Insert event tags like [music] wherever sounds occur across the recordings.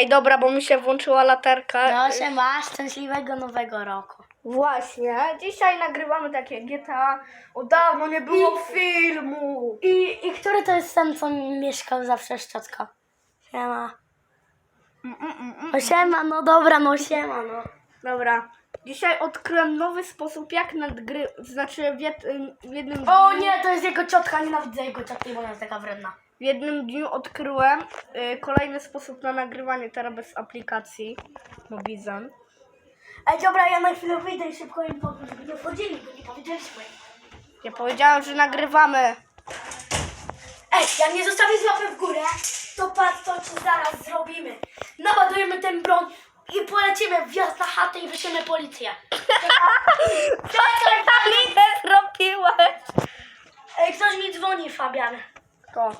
Ej, dobra, bo mi się włączyła latarka. No się masz szczęśliwego nowego roku. Właśnie, dzisiaj nagrywamy takie GTA. O dawno nie było filmu. I, I który to jest ten, co mieszkał zawsze szczotka? Siema. Mm, mm, mm. No siema, no dobra, no siema, no. Dobra. Dzisiaj odkryłem nowy sposób, jak nadgry... Znaczy w, jed... w jednym dniu... O nie, to jest jego ciotka, nienawidzę jego ciotki, bo ona jest taka wredna. W jednym dniu odkryłem y, kolejny sposób na nagrywanie, teraz bez aplikacji Mobizon. Ej, dobra, ja na chwilę wyjdę i szybko im powiem, żeby nie wchodzili, bo nie powiedzieliśmy. Ja powiedziałem, że nagrywamy. Ej, jak nie zostawisz łapy w górę, to patrz co ci zaraz zrobimy. Naładujemy ten broń i polecimy wjazd na chatę i wyślemy policję. [laughs] Czekaj, Ale nie zrobiłeś! Ej, ktoś mi dzwoni, Fabian. To.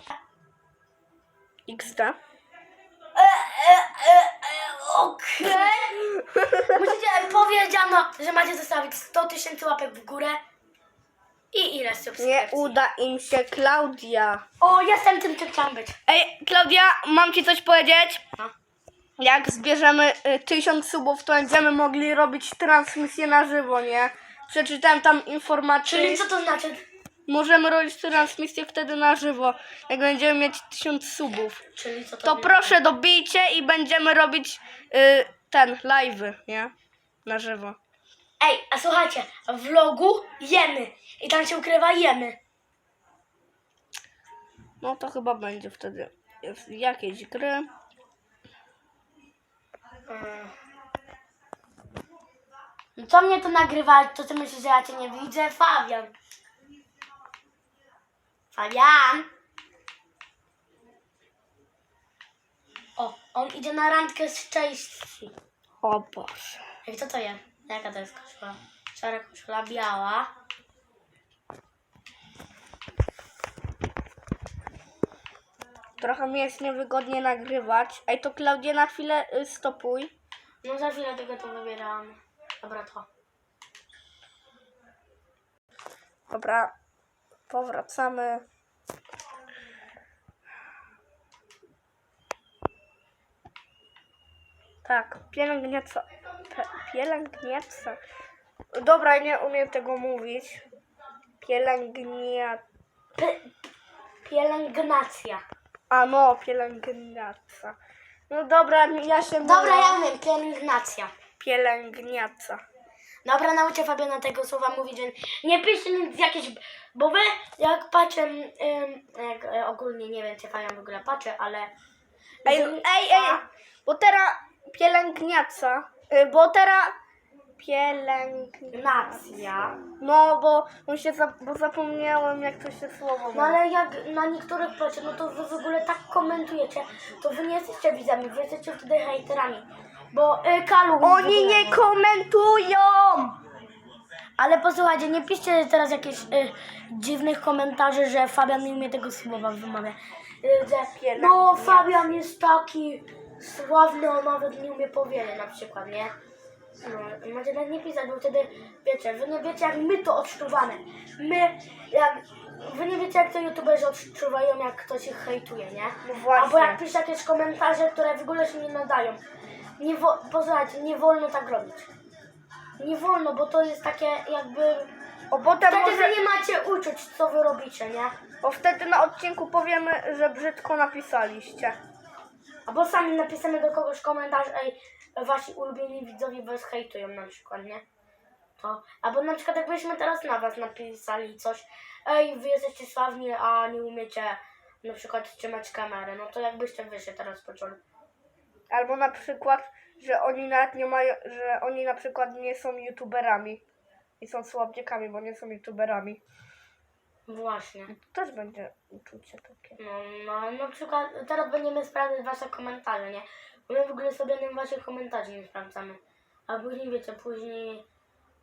XD. E, e, e, Okej. Musicie, powiedziano, że macie zostawić 100 tysięcy łapek w górę i ile subskrypcji. Nie uda im się, Klaudia. O, jestem tym, czym chciałam być. Ej, Klaudia, mam ci coś powiedzieć. No. Jak zbierzemy y, tysiąc subów, to będziemy mogli robić transmisję na żywo, nie? Przeczytałem tam informacje. Czyli co to znaczy? Możemy robić transmisję wtedy na żywo, jak będziemy mieć tysiąc subów. Czyli co to To proszę dobijcie i będziemy robić y, ten, live'y, nie? Na żywo. Ej, a słuchajcie, w vlogu jemy. I tam się ukrywa jemy. No to chyba będzie wtedy jest jakieś gry. No co mnie to nagrywać? To ty myślisz, że ja cię nie widzę? Fabian. Fabian. O, on idzie na randkę z Chase. O Boże. Ej, co to jest? Jaka to jest koszula? Szara koszula, biała. Trochę mi jest niewygodnie nagrywać. Ej, to Klaudia na chwilę y, stopuj. No za chwilę tego to wybieram. Dobra, to. Dobra, powracamy. Tak, pielęgniaca. Pe, pielęgniaca. Dobra, nie umiem tego mówić. Pielęgnia... P- pielęgnacja. A no, pielęgniaca. No dobra, ja się Dobra, mylę. ja wiem, pielęgnacja. Pielęgniaca. Dobra, nauczę Fabiana tego słowa mówić, więc nie piszcie nic jakieś, bo wy jak patrzę, ym, jak e, ogólnie nie wiem, czy Fabian w ogóle patrzy, ale... Ej, ej, ej, bo teraz pielęgniaca, y, bo teraz pielęgniacja. Nacja. No, bo on się za, bo zapomniałem jak to się słowo mówi. No ale jak na niektórych patrzę, no to wy w ogóle tak komentujecie, to wy nie jesteście widzami, wy jesteście wtedy hejterami. Bo y, Kalu... Oni nie komentują! Ale posłuchajcie, nie piszcie teraz jakichś y, dziwnych komentarzy, że Fabian nie umie tego słowa wymawiać. Y, że, no Fabian jest taki sławny, on nawet nie umie powiedzieć na przykład, nie? No, macie tak nie pisać, bo wtedy wiecie, wy nie wiecie jak my to odczuwamy. My, jak, wy nie wiecie jak to youtuberzy odczuwają, jak ktoś ich hejtuje, nie? No właśnie. Albo jak pisze jakieś komentarze, które w ogóle się nie nadają. Nie wo- posłuchajcie, nie wolno tak robić. Nie wolno, bo to jest takie jakby... O, potem Wtedy może, wy nie macie uczuć, co wy robicie, nie? bo wtedy na odcinku powiemy, że brzydko napisaliście. Albo sami napisamy do kogoś komentarz, ej, wasi ulubieni widzowie was hejtują na przykład, nie? To, albo na przykład jakbyśmy teraz na was napisali coś, ej, wy jesteście sławni, a nie umiecie na przykład trzymać kamery, no to jakbyście wy się teraz poczuli. Albo na przykład, że oni nawet nie mają, że oni na przykład nie są youtuberami. I są słabdziekami, bo nie są youtuberami. Właśnie. To też będzie uczucie takie. No, no na przykład teraz będziemy sprawdzać wasze komentarze, nie? Bo my w ogóle sobie nie waszych komentarzy nie sprawdzamy. A później wiecie, później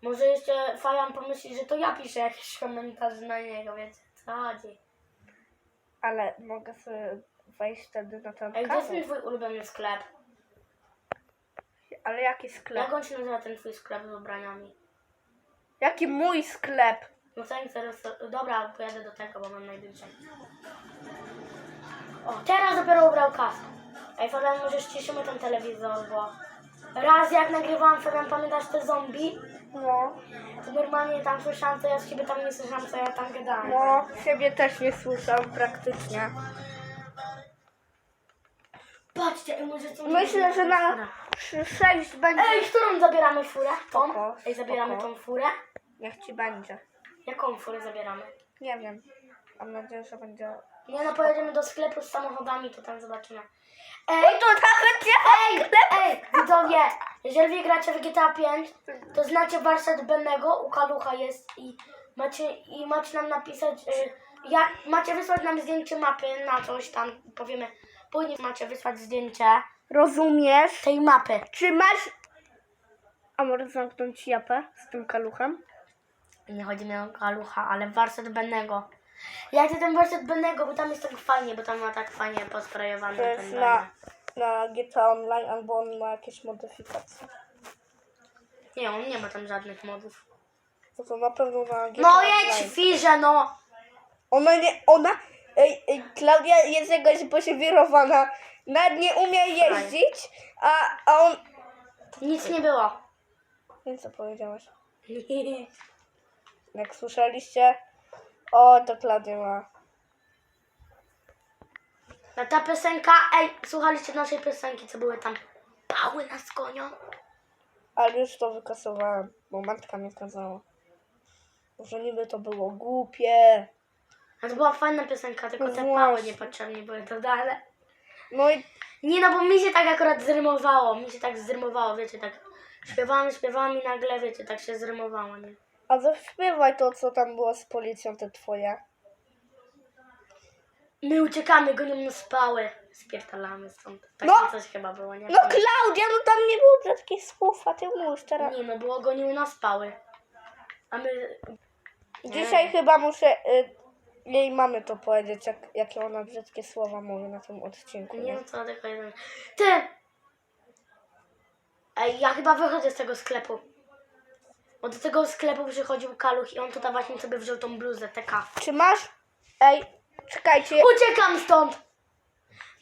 może jeszcze Fajan pomyśli, że to ja piszę jakiś komentarz na niego, wiecie, co chodzi. Ale mogę sobie wejść wtedy na ten Ej, gdzie jest kanał. ten twój ulubiony sklep? Ale jaki sklep? Jak on się nazywa ten twój sklep z ubraniami? Jaki mój sklep? No nie teraz, dobra, pojadę do tego, bo mam najbliżej. O, teraz dopiero ubrał kask. Ej, Fabian, może ściszymy ten telewizor, bo raz jak nagrywałam, Fabian, pamiętasz te zombie? No, To normalnie tam słyszałam, co ja z ciebie tam nie słyszałam, co ja tam gadałam. no, siebie też nie słyszał praktycznie. Patrzcie, ej, może co Myślę, że na 6 będzie. Ej, którą zabieramy furę? Tą? Spoko, Ej, zabieramy spoko. tą furę? Niech ci będzie. Jaką furę zabieramy? Nie wiem. Mam nadzieję, że będzie. Nie no, pojedziemy do sklepu z samochodami, to tam zobaczymy. No Ej, to nawet nie. ej, ej, widzowie, jeżeli gracie w GTA 5, to znacie warsztat Bennego, u Kalucha jest i macie, i macie nam napisać, y, jak, macie wysłać nam zdjęcie mapy na coś tam, powiemy, później macie wysłać zdjęcie Rozumiesz? tej mapy. Czy masz. A może zamknąć japę z tym kaluchem? Nie chodzi mi o Kalucha, ale warsztat Bennego. Ja chcę ten warsztat Bennego, bo tam jest tak fajnie, bo tam ma tak fajnie posprejowany To ten jest na, na GTA Online albo on ma jakieś modyfikacje. Nie, on nie ma tam żadnych modów. To to na pewno na GTA No Online. jedź, Firze, no! Ona nie, ona, ej, ej, Klaudia jest jakaś posiewirowana, nawet nie umie jeździć, a, a on... Nic nie było. Więc co powiedziałeś? [laughs] Jak słyszeliście, o, to Klaudia ma. No ta piosenka, ej, słuchaliście naszej piosenki, co były tam? Pały nas gonią. Ale już to wykasowałem, bo matka mnie kazała. Może niby to było głupie. A to była fajna piosenka, tylko te właśnie. pały niepotrzebnie były dodane. No i Nie no, bo mi się tak akurat zrymowało, mi się tak zrymowało, wiecie, tak śpiewałam, śpiewałam i nagle, wiecie, tak się zrymowało, nie? A zaśpiewaj to, co tam było z policją, te twoje. My uciekamy, gonią nas pały. Spierdalamy stąd. Tak No. coś chyba było, nie? No Klaudia, no tam nie było brzydkich słów, a ty mówisz teraz. Nie no, było goniły nas pały. A my... Dzisiaj chyba muszę y, jej mamy to powiedzieć, jak, jakie ona brzydkie słowa mówi na tym odcinku. Nie no, co tylko jeden. Ty! Ej, ja chyba wychodzę z tego sklepu. Bo do tego sklepu przychodził Kaluch i on tutaj właśnie sobie wziął tą bluzę, TK. Czy masz? Ej, czekajcie. Uciekam stąd!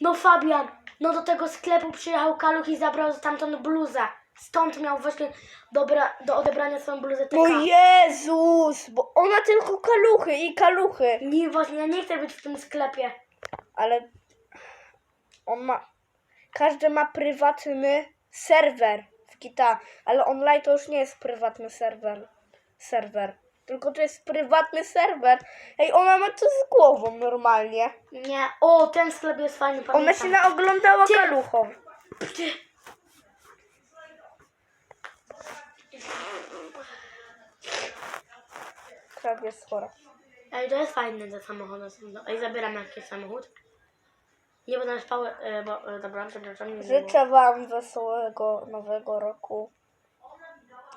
No Fabian, no do tego sklepu przyjechał Kaluch i zabrał stamtąd bluzę. Stąd miał właśnie dobra, do odebrania swoją bluzę TK. No Jezus, bo ona tylko kaluchy i kaluchy. Nie, właśnie, ja nie chcę być w tym sklepie. Ale on ma, każdy ma prywatny serwer w GTA, ale online to już nie jest prywatny serwer. Serwer. Tylko to jest prywatny serwer. Ej, ona ma to z głową normalnie. Nie, o, ten sklep jest fajny, Ona pamiętam. się naoglądała Ty- kaluchą. Ty- Kraw jest chora. Ej, to jest fajne, są. do- Ej, zabieram jakiś samochód. Nie będę spały, e, bo, e, dobra, przepraszam, nie. Życzę Wam wesołego nowego roku.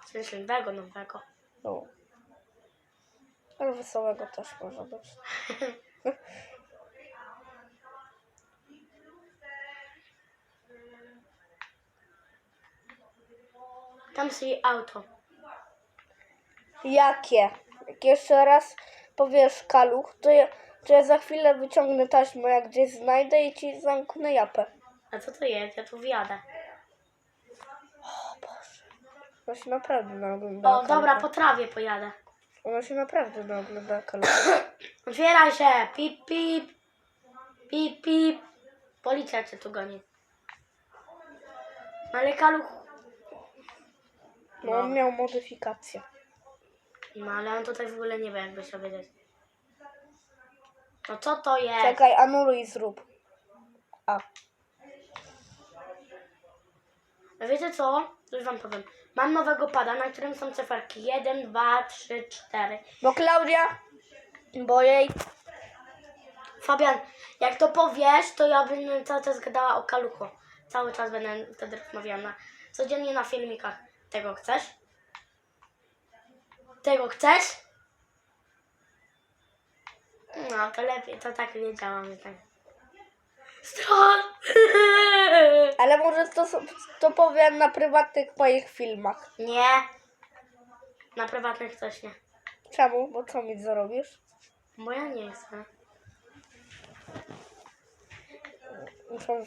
Szczęśliwego nowego. No. Ale wesołego też może być. [laughs] Tam sobie auto. Jakie? Jak jeszcze raz powiesz kaluch, to ja, to ja za chwilę wyciągnę taśmę, jak gdzieś znajdę i ci zamknę japę. A co to jest? Ja tu wjadę. Ona się naprawdę naogląda. O, dobra, po trawie pojadę. Ona się naprawdę naogląda kaluch. [coughs] Otwieraj się! Pip, pip! Pip, pip! Policja cię tu goni. Ale kaluch... No on miał modyfikację. No ale on tutaj w ogóle nie wie, jakby się wiedzieć. No co to jest? Czekaj, anuluj i zrób. A. Wiecie co? Już wam powiem. Mam nowego pada, na którym są cyferki 1, 2, 3, 4. Bo Klaudia, bo jej Fabian, jak to powiesz, to ja będę cały czas gadała o kaluchu. Cały czas będę wtedy rozmawiała na, codziennie na filmikach. Tego chcesz? Tego chcesz? No, to lepiej, to tak wiedziałam. Tak. Stron! [laughs] Ale może to, to powiem na prywatnych moich filmach. Nie. Na prywatnych też nie. Czemu? Bo co mi zarobisz? Bo ja nie chcę.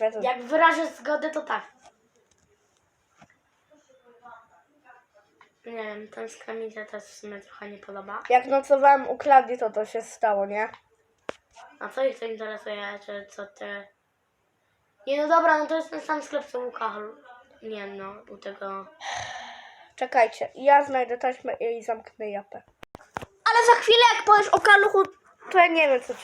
wiedzieć. Jak wyrażę zgodę, to tak. Nie wiem, ten sklep mi się też w sumie trochę nie podoba. Jak nocowałem u Kladii, to to się stało, nie? A co ich to interesuje, czy co ty... Nie no dobra, no to jest ten sam sklep co u Kachlu. Nie no, u tego... Czekajcie, ja znajdę taśmę i zamknę japę. Ale za chwilę, jak powiesz o kaluchu, to ja nie wiem, co ci